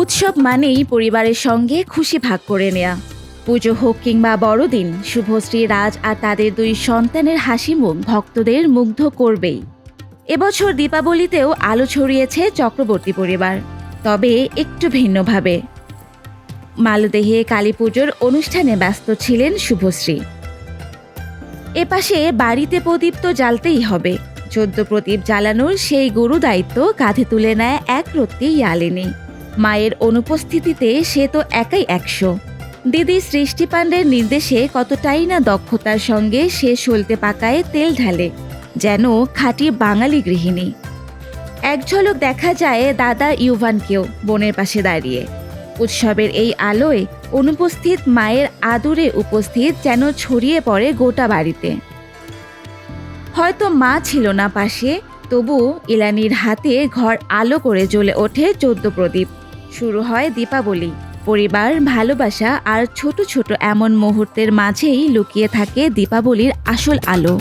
উৎসব মানেই পরিবারের সঙ্গে খুশি ভাগ করে নেয়া। পুজো হোক কিংবা বড়দিন শুভশ্রী রাজ আর তাদের দুই সন্তানের হাসি মুখ ভক্তদের মুগ্ধ করবেই। এবছর দীপাবলিতেও আলো ছড়িয়েছে চক্রবর্তী পরিবার, তবে একটু ভিন্নভাবে। মালদেহে কালী পুজোর অনুষ্ঠানে ব্যস্ত ছিলেন শুভশ্রী এপাশে বাড়িতে প্রদীপ তো জ্বালতেই হবে চোদ্দ প্রদীপ জ্বালানোর সেই গুরু দায়িত্ব কাঁধে তুলে নেয় এক রত্তি ইয়ালিনী। মায়ের অনুপস্থিতিতে সে তো একাই একশো। দিদি সৃষ্টি পাণ্ডের নির্দেশে কতটাই না দক্ষতার সঙ্গে সে সলতে পাকায় তেল ঢালে, যেন খাঁটি বাঙালি গৃহিণী। এক ঝলক দেখা যায় দাদা ইউভানকেও বোনের পাশে দাঁড়িয়ে। উৎসবের এই আলোয় অনুপস্থিত মায়ের আদুরে উপস্থিত যেন ছড়িয়ে পড়ে গোটা বাড়িতে। হয়তো মা ছিল না পাশে, তবু ইলানির হাতে ঘর আলো করে জ্বলে ওঠে চোদ্দ প্রদীপ। শুরু হয় দীপাবলি। পরিবার, ভালোবাসা আর ছোট ছোট এমন মুহূর্তের মাঝেই লুকিয়ে থাকে দীপাবলির আসল আলো।